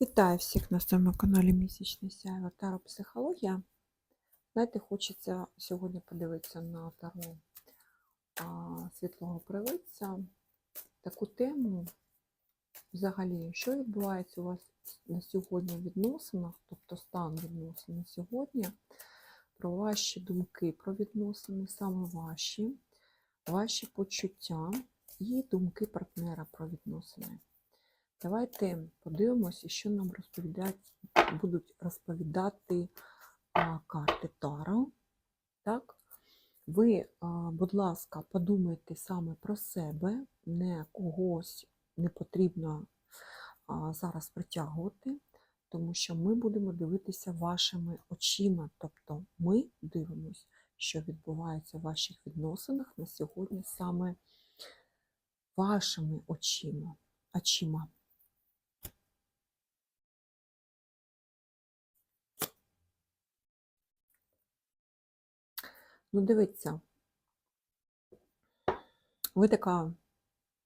Вітаю всіх на своєму каналі Місячний Сяйва Таро Психологія. Знаєте, хочеться сьогодні подивитися на таро світлого привидця. Таку тему, взагалі, що відбувається у вас на сьогодні в відносинах, тобто стан відносин на сьогодні, про ваші думки про відносини, саме ваші, ваші почуття і думки партнера про відносини. Давайте подивимося, що нам будуть розповідати а, карти Таро. Так? Ви, а, будь ласка, подумайте саме про себе, не когось не потрібно а, зараз притягувати, тому що ми будемо дивитися вашими очима. Тобто ми дивимося, що відбувається в ваших відносинах на сьогодні саме вашими очима. очима. Ну, дивіться, ви така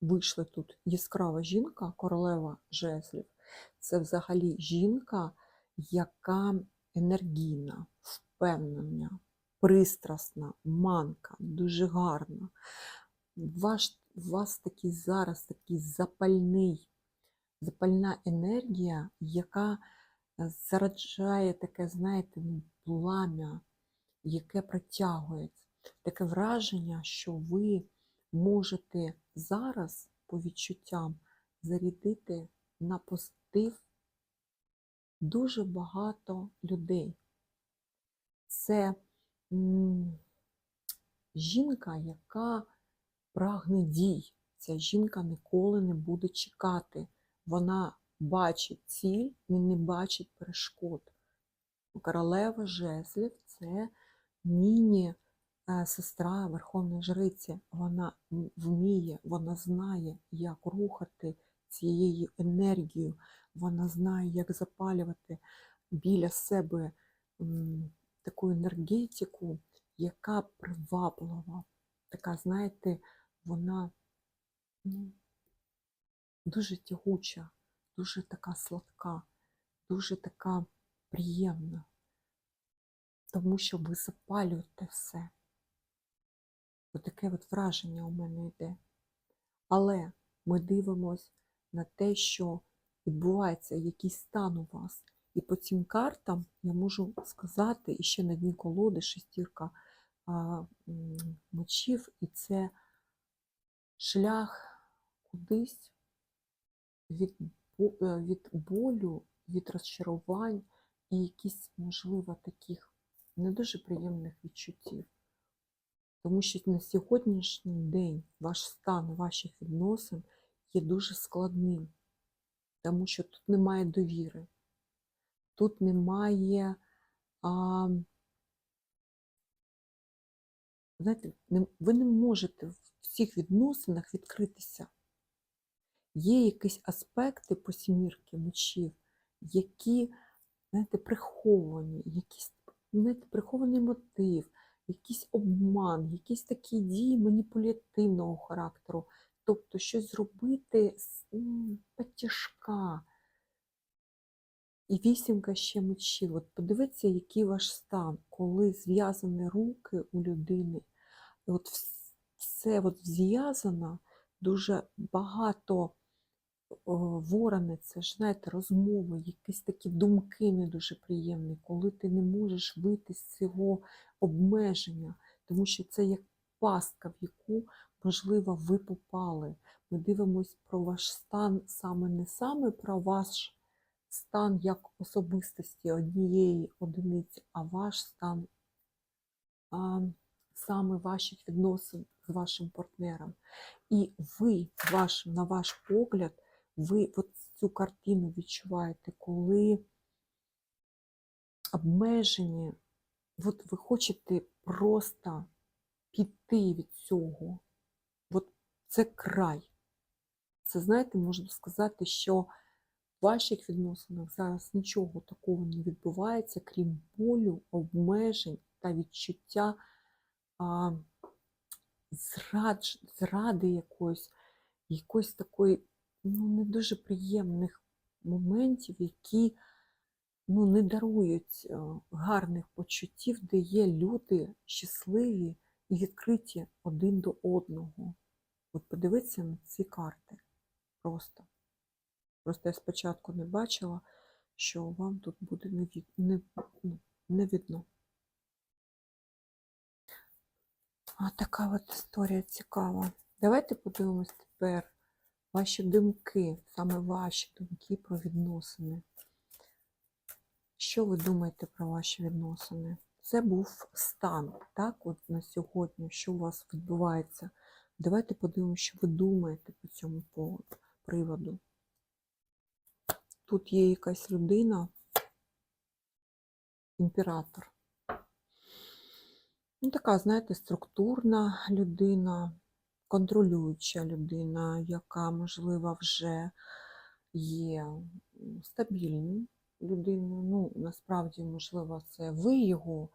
вийшли тут яскрава жінка, королева жезлів. Це взагалі жінка, яка енергійна, впевнена, пристрасна, манка, дуже гарна. Ваш, у вас такий зараз такий запальний, запальна енергія, яка зараджає таке, знаєте, ну, плам'я яке притягується. Таке враження, що ви можете зараз по відчуттям зарядити на позитив дуже багато людей. Це жінка, яка прагне дій. Ця жінка ніколи не буде чекати. Вона бачить ціль і не бачить перешкод. Королева жезлів це міні-сестра Верховної Жриці, вона вміє, вона знає, як рухати цією енергією, вона знає, як запалювати біля себе таку енергетику, яка приваблива, така, знаєте, вона ну, дуже тягуча, дуже така сладка, дуже така приємна тому що ви запалюєте все. Отаке от враження у мене йде. Але ми дивимося на те, що відбувається якийсь стан у вас. І по цим картам я можу сказати, і ще на дні колоди шестірка а, мечів, і це шлях кудись від, е, від болю, від розчарувань і якісь, можливо, таких не дуже приємних відчуттів. Тому що на сьогоднішній день ваш стан ваших відносин є дуже складним, тому що тут немає довіри, тут немає, а, знаєте, ви не можете в всіх відносинах відкритися. Є якісь аспекти по сімірки мечів, які, знаєте, приховані, якісь знаєте, прихований мотив, якийсь обман, якісь такі дії маніпулятивного характеру. Тобто щось зробити потяжка. І вісімка ще мечів. От подивіться, який ваш стан, коли зв'язані руки у людини. От все от зв'язано, дуже багато ворони, це ж знаєте, розмови, якісь такі думки не дуже приємні, коли ти не можеш вийти з цього обмеження, тому що це як пастка, в яку, можливо, ви попали. Ми дивимося про ваш стан саме не саме про ваш стан як особистості однієї одиниці, а ваш стан а, саме ваших відносин з вашим партнером. І ви, ваш, на ваш погляд, ви от цю картину відчуваєте, коли обмежені, от ви хочете просто піти від цього. От це край. Це, знаєте, можна сказати, що в ваших відносинах зараз нічого такого не відбувається, крім болю, обмежень та відчуття а, зрад, зради якоїсь, якоїсь такої ну, не дуже приємних моментів, які ну, не дарують е, гарних почуттів, де є люди щасливі і відкриті один до одного. От подивіться на ці карти. Просто. Просто я спочатку не бачила, що вам тут буде не, від, не, ну, не видно. А така от історія цікава. Давайте подивимось тепер ваші думки, саме ваші думки про відносини. Що ви думаєте про ваші відносини? Це був стан, так, от на сьогодні, що у вас відбувається. Давайте подивимося, що ви думаєте по цьому приводу. Тут є якась людина, імператор. Ну, така, знаєте, структурна людина, контролююча людина, яка, можливо, вже є стабільною людиною. Ну, насправді, можливо, це ви його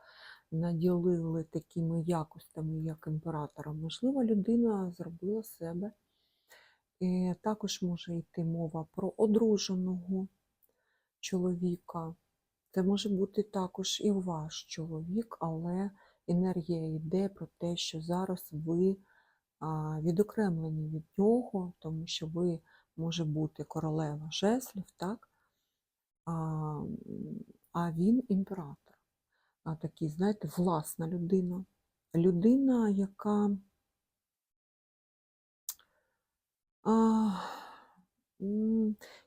наділили такими якостями, як імператора. Можливо, людина зробила себе. І також може йти мова про одруженого чоловіка. Це може бути також і ваш чоловік, але енергія йде про те, що зараз ви відокремлені від нього, тому що ви може бути королева жеслів, так? А, а він імператор. А такий, знаєте, власна людина. Людина, яка а,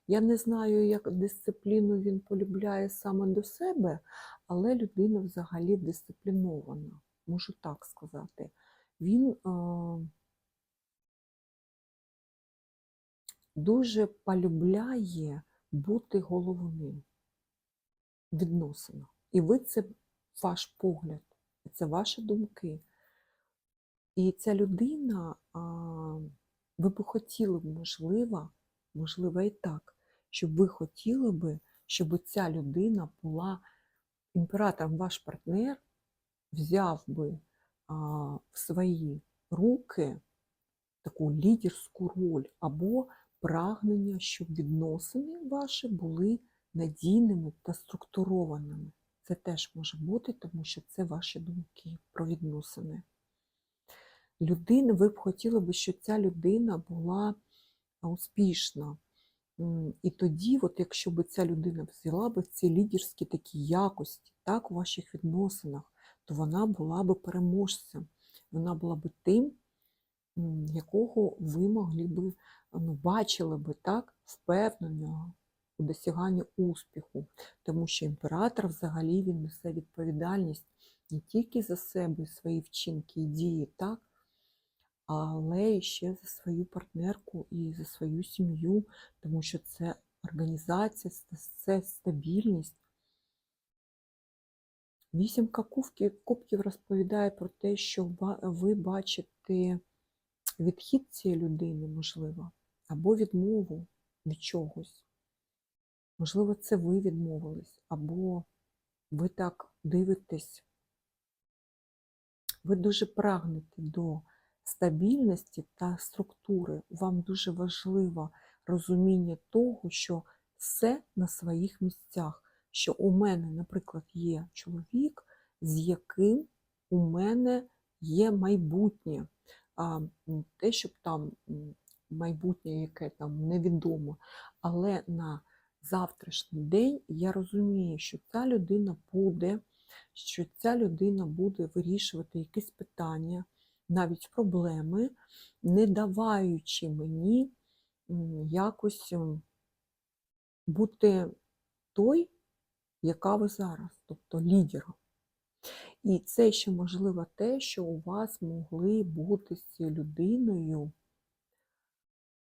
я не знаю, як дисципліну він полюбляє саме до себе, але людина взагалі дисциплінована, можу так сказати. Він дуже полюбляє бути головним відносина. І ви це ваш погляд, це ваші думки. І ця людина, а, ви б хотіли можливо, можливо, і так, щоб ви хотіли би, щоб ця людина була імператором, ваш партнер взяв би а, в свої руки таку лідерську роль або прагнення, щоб відносини ваші були надійними та структурованими. Це теж може бути, тому що це ваші думки про відносини. Людина, ви б хотіли би, щоб ця людина була успішна. І тоді, от якщо б ця людина взяла б ці лідерські такі якості так, у ваших відносинах, то вона була б переможцем. Вона була б тим, якого ви могли б, ну, бачили би так, впевненого у досяганні успіху. Тому що імператор взагалі він несе відповідальність не тільки за себе, свої вчинки і дії, так, але і ще за свою партнерку і за свою сім'ю, тому що це організація, це стабільність. Вісімка кубків розповідає про те, що ви бачите відхід цієї людини, можливо, або відмову від чогось. Можливо, це ви відмовились, або ви так дивитесь, ви дуже прагнете до стабільності та структури. Вам дуже важливо розуміння того, що все на своїх місцях. Що у мене, наприклад, є чоловік, з яким у мене є майбутнє. Те, щоб там майбутнє, яке там невідомо, але на завтрашній день я розумію, що ця людина буде, що ця людина буде вирішувати якісь питання, навіть проблеми, не даваючи мені якось бути той, яка ви зараз, тобто лідером. І це ще можливо те, що у вас могли бути з цією людиною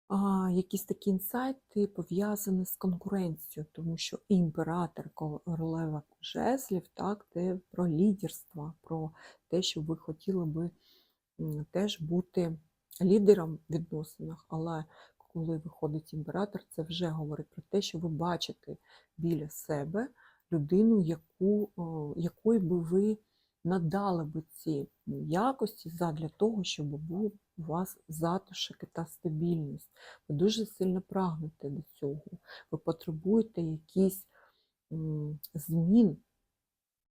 а, якісь такі інсайти пов'язані з конкуренцією, тому що імператор, королева жезлів, так, це про лідерство, про те, що ви хотіли би теж бути лідером в відносинах, але коли виходить імператор, це вже говорить про те, що ви бачите біля себе людину, яку, о, якої би ви надали би ці якості задля того, щоб був у вас затишок та стабільність. Ви дуже сильно прагнете до цього. Ви потребуєте якісь змін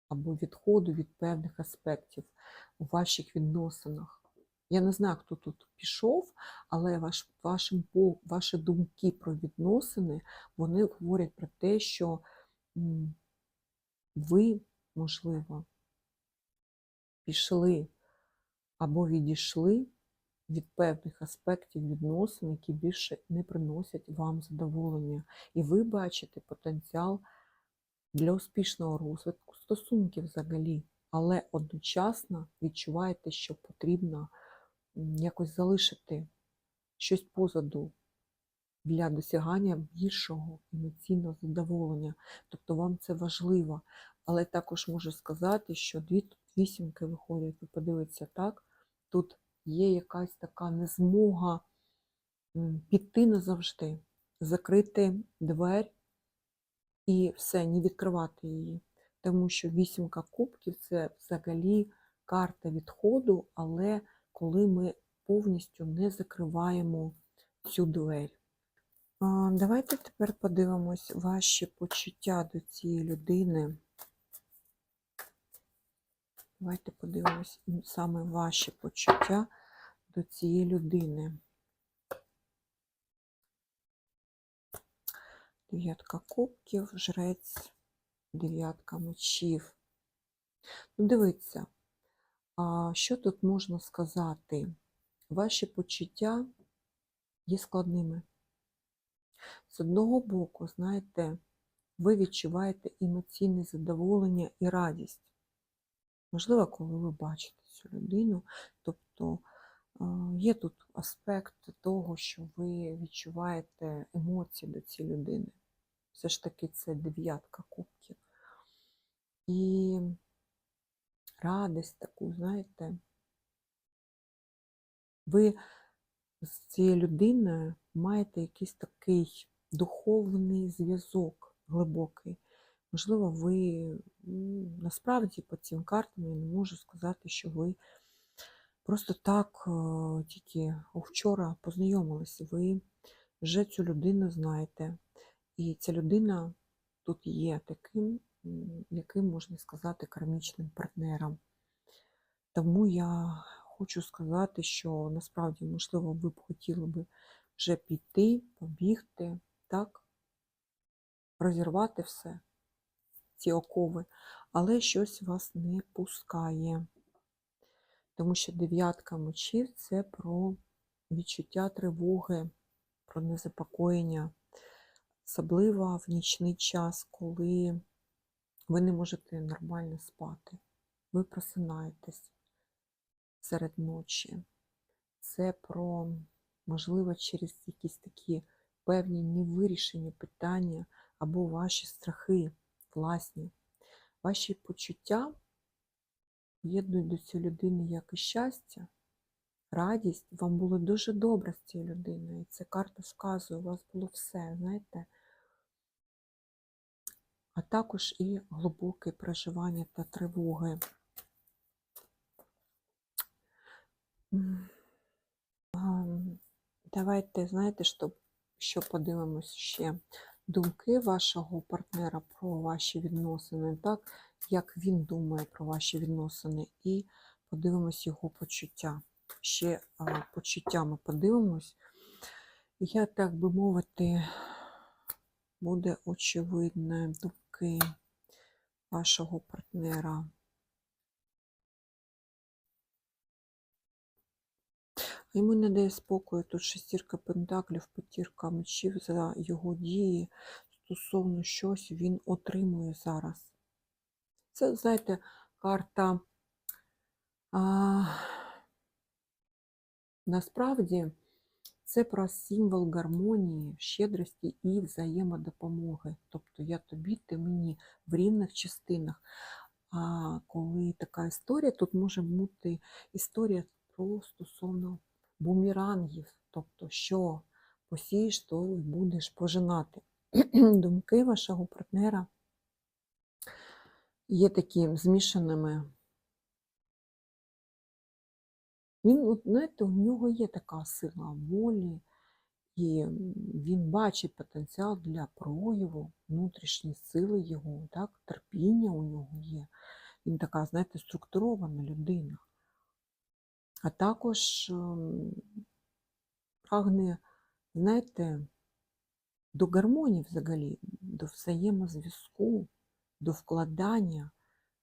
або відходу від певних аспектів у ваших відносинах. Я не знаю, хто тут пішов, але ваш, вашим, ваші думки про відносини вони говорять про те, що ви, можливо, пішли або відійшли від певних аспектів відносин, які більше не приносять вам задоволення. І ви бачите потенціал для успішного розвитку стосунків взагалі, але одночасно відчуваєте, що потрібно якось залишити щось позаду для досягання більшого емоційного задоволення. Тобто вам це важливо. Але також можу сказати, що дві вісімки виходять, ви подивіться так, тут є якась така незмога піти назавжди, закрити двері і все, не відкривати її. Тому що вісімка кубків це взагалі карта відходу, але коли ми повністю не закриваємо цю двері. Давайте тепер подивимось ваші почуття до цієї людини. Давайте подивимось саме ваші почуття до цієї людини. Дев'ятка кубків, жрець, дев'ятка мечів. Ну, дивіться, що тут можна сказати? Ваші почуття є складними. З одного боку, знаєте, ви відчуваєте емоційне задоволення і радість. Можливо, коли ви бачите цю людину, тобто є тут аспект того, що ви відчуваєте емоції до цієї людини. Все ж таки це дев'ятка кубків. І радість таку, знаєте, ви з цією людиною маєте якийсь такий духовний зв'язок глибокий. Можливо, ви насправді по цим картам я не можу сказати, що ви просто так е, тільки вчора познайомилися. Ви вже цю людину знаєте. І ця людина тут є таким, яким можна сказати, кармічним партнером. Тому я хочу сказати, що насправді, можливо, ви б хотіли би вже піти, побігти, так, розірвати все, ці окови, але щось вас не пускає. Тому що дев'ятка мечів це про відчуття тривоги, про незапокоєння, особливо в нічний час, коли ви не можете нормально спати. Ви просинаєтесь серед ночі. Це про, можливо, через якісь такі певні невирішені питання або ваші страхи власні. Ваші почуття єднують до цієї людини як і щастя, радість. Вам було дуже добре з цією людиною. І ця карта вказує, у вас було все, знаєте. А також і глибоке проживання та тривоги. Давайте, знаєте, що, що подивимось ще думки вашого партнера про ваші відносини, так, як він думає про ваші відносини, і подивимось його почуття. Ще а, почуттями подивимось. Я, так би мовити, буде очевидне думки вашого партнера. Йому не дає спокою тут шестірка пентаклів, п'ятірка мечів за його дії стосовно щось він отримує зараз. Це, знаєте, карта а, насправді це про символ гармонії, щедрості і взаємодопомоги. Тобто я тобі, ти мені в рівних частинах. А коли така історія, тут може бути історія про стосовно бумерангів, тобто, що посієш, то будеш пожинати. Думки вашого партнера є такі змішаними. Він, знаєте, у нього є така сила волі, і він бачить потенціал для прояву внутрішні сили його, так, терпіння у нього є. Він така, знаєте, структурована людина. А також ем, прагне, знаєте, до гармонії взагалі, до взаємозв'язку, до вкладання.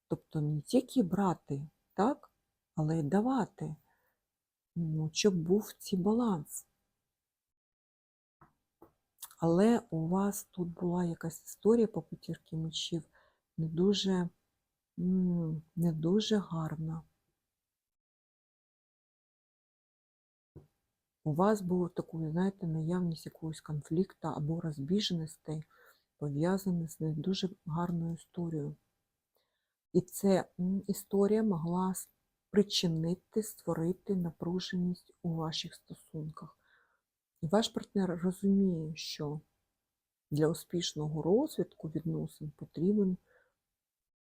Тобто не тільки брати, так, але й давати, ну, щоб був цей баланс. Але у вас тут була якась історія по п'ятірки мечів не дуже, не дуже гарна. У вас був такий, знаєте, наявність якогось конфлікту або розбіжностей, пов'язаних з не дуже гарною історією. І ця історія могла спричинити, створити напруженість у ваших стосунках. І ваш партнер розуміє, що для успішного розвитку відносин потрібен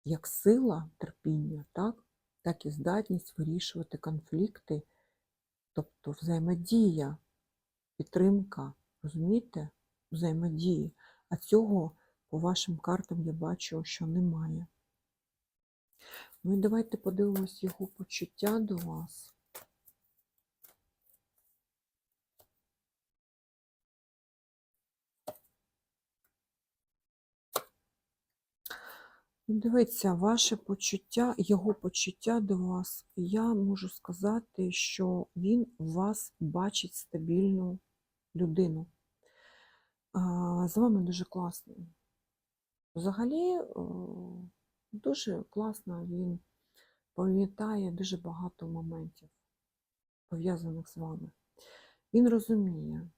як сила терпіння, так, так і здатність вирішувати конфлікти, тобто взаємодія, підтримка, розумієте? Взаємодії. А цього по вашим картам я бачу, що немає. Ну і давайте подивимось його почуття до вас. Дивіться, ваше почуття, його почуття до вас, я можу сказати, що він в вас бачить стабільну людину. З вами дуже класно. Взагалі, дуже класно він пам'ятає дуже багато моментів, пов'язаних з вами. Він розуміє,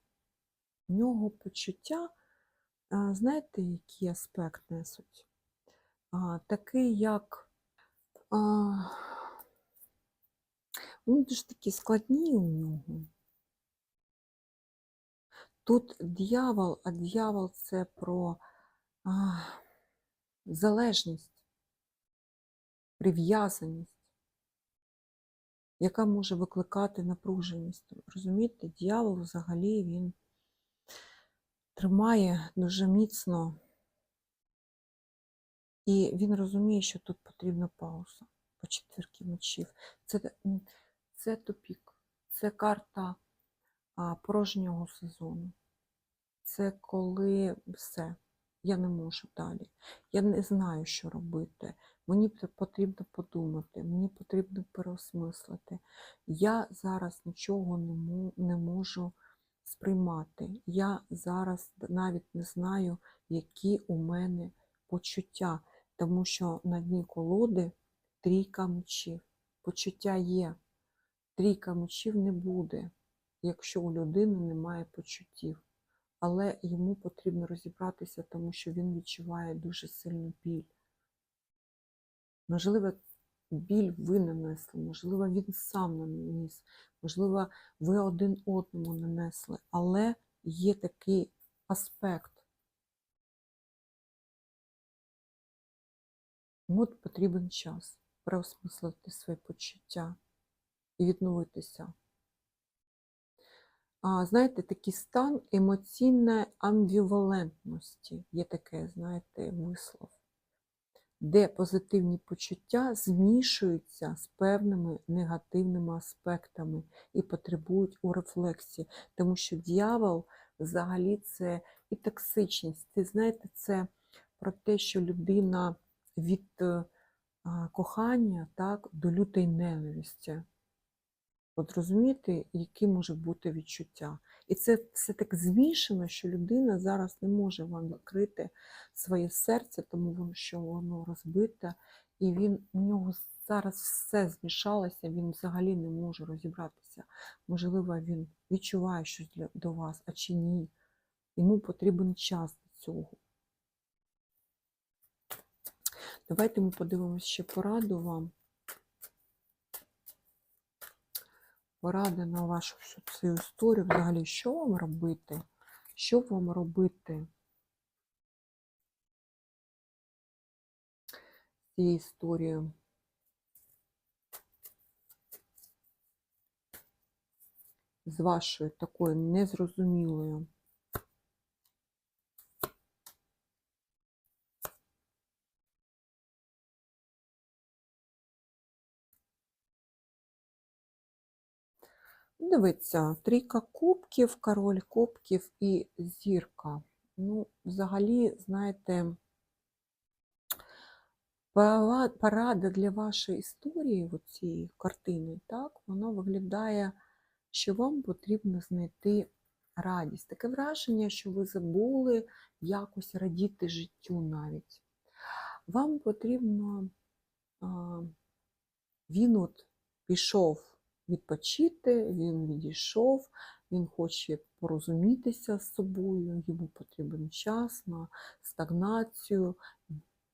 в нього почуття, знаєте, який аспект несуть? Такий, як вони дуже такі складні у нього. Тут дьявол, а дьявол це про а, залежність, прив'язаність, яка може викликати напруженість. Розумієте, дьявол взагалі він тримає дуже міцно. І він розуміє, що тут потрібна пауза по четвірки мечів. Це, це тупік, це карта а, порожнього сезону. Це коли все, я не можу далі. Я не знаю, що робити. Мені потрібно подумати, мені потрібно переосмислити. Я зараз нічого не можу сприймати. Я зараз навіть не знаю, які у мене почуття тому що на дні колоди трійка мечів. Почуття є. Трійка мечів не буде, якщо у людини немає почуттів. Але йому потрібно розібратися, тому що він відчуває дуже сильну біль. Можливо, біль ви нанесли, можливо, він сам наніс, можливо, ви один одному нанесли, але є такий аспект. Йому потрібен час переосмислити свої почуття і відновитися. А, знаєте, такий стан емоційної амбівалентності. Є таке, знаєте, вислов, де позитивні почуття змішуються з певними негативними аспектами і потребують у рефлексії. Тому що дьявол взагалі це і токсичність. Це, знаєте, це про те, що людина від е, кохання так, до лютої ненависті. От розумієте, які може бути відчуття. І це все так змішано, що людина зараз не може вам відкрити своє серце, тому що воно розбите, і він у нього зараз все змішалося, він взагалі не може розібратися. Можливо, він відчуває щось для, до вас, а чи ні. Йому потрібен час для цього. Давайте ми подивимося ще пораду вам. Поради на вашу всю цю історію. Взагалі, що вам робити? Що вам робити цією історією? з вашою такою незрозумілою Дивіться, трійка кубків, король кубків і зірка. Ну, взагалі, знаєте, пара- парада для вашої історії, цієї картини, так, вона виглядає, що вам потрібно знайти радість. Таке враження, що ви забули якось радіти життю навіть. Вам потрібно, він от пішов відпочити, він відійшов, він хоче порозумітися з собою, йому потрібен час на стагнацію,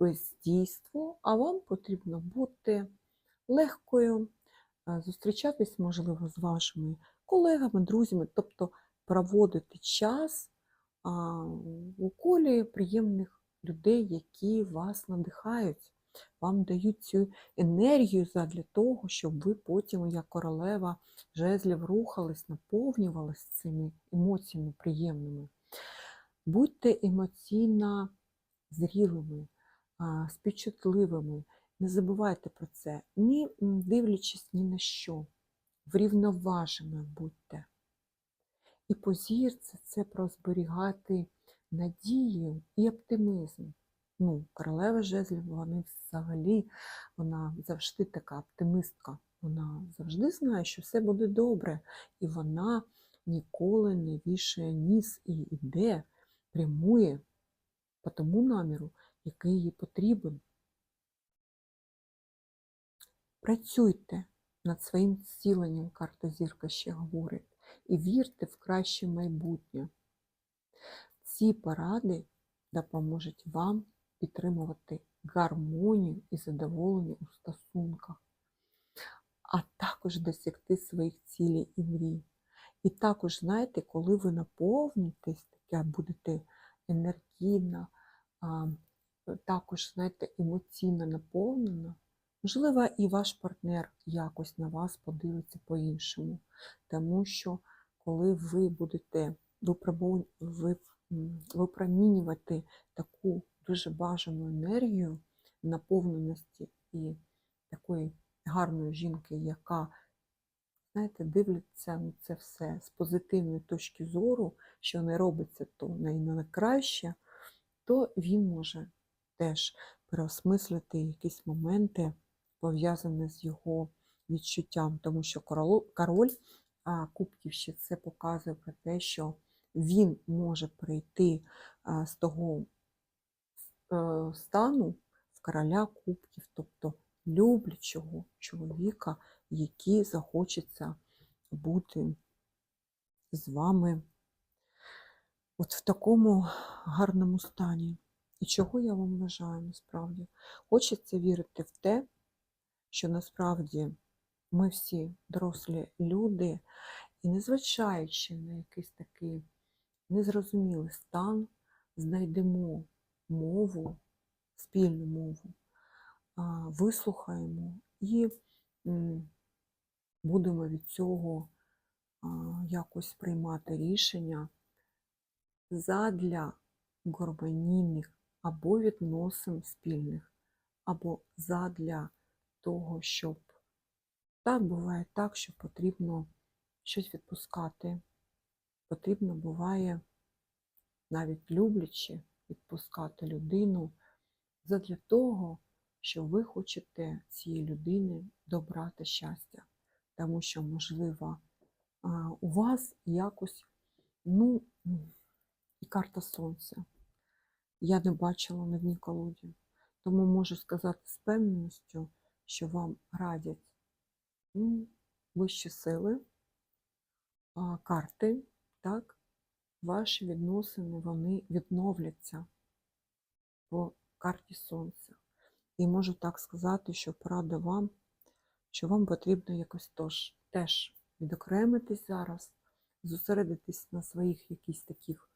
бездійство, а вам потрібно бути легкою, е, зустрічатись, можливо, з вашими колегами, друзями, тобто проводити час у колі приємних людей, які вас надихають, вам дають цю енергію задля того, щоб ви потім, як королева жезлів, рухались, наповнювались цими емоціями приємними. Будьте емоційно зрілими, співчутливими. Не забувайте про це, ні дивлячись ні на що. Врівноваженою будьте. І по зірці це про зберігати надію і оптимізм. Ну, королева жезлів, вони взагалі, вона завжди така оптимистка. Вона завжди знає, що все буде добре, і вона ніколи не вішає ніс і йде, прямує по тому наміру, який їй потрібен. Працюйте над своїм зціленням, карта зірка ще говорить, і вірте в краще майбутнє. Ці поради допоможуть вам підтримувати гармонію і задоволення у стосунках, а також досягти своїх цілей і мрій. І також, знаєте, коли ви наповнитесь, таке будете енергійна, також, знаєте, емоційно наповнена, можливо, і ваш партнер якось на вас подивиться по-іншому. Тому що коли ви будете випромінювати таку дуже бажану енергію наповненості і такої гарної жінки, яка, знаєте, дивиться на це все з позитивної точки зору, що не робиться то на і на краще, то він може теж переосмислити якісь моменти, пов'язані з його відчуттям, тому що король, а, кубків ще це показує про те, що він може прийти з того стану в короля кубків, тобто люблячого чоловіка, який захочеться бути з вами от в такому гарному стані. І чого я вам бажаю насправді? Хочеться вірити в те, що насправді ми всі дорослі люди, і незважаючи на якийсь такий незрозумілий стан, знайдемо мову, спільну мову, вислухаємо і будемо від цього якось приймати рішення задля гармонійних або відносин спільних, або задля того, щоб так буває так, що потрібно щось відпускати. Потрібно буває навіть люблячи відпускати людину задля того, що ви хочете цієї людини добра та щастя. Тому що, можливо, у вас якось, ну, і карта сонця. Я не бачила на дні колоді. Тому можу сказати з певністю, що вам радять м, вищі сили, карти, так, ваші відносини вони відновляться по карті Сонця. І можу так сказати, що порада вам, що вам потрібно якось тож, теж відокремитись зараз, зосередитись на своїх якісь таких,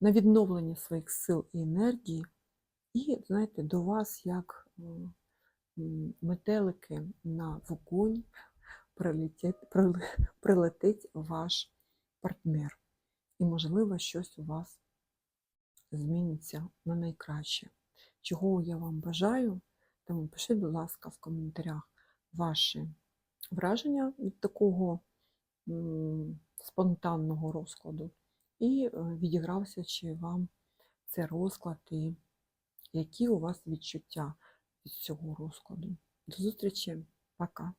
на відновлення своїх сил і енергії. І, знаєте, до вас як метелики на вогонь прилетить, ваш партнер. І, можливо, щось у вас зміниться на найкраще. Чого я вам бажаю, тому пишіть, будь ласка, в коментарях ваші враження від такого спонтанного розкладу. І е, відігрався чи вам цей розклад, і які у вас відчуття від цього розкладу. До зустрічі, пока!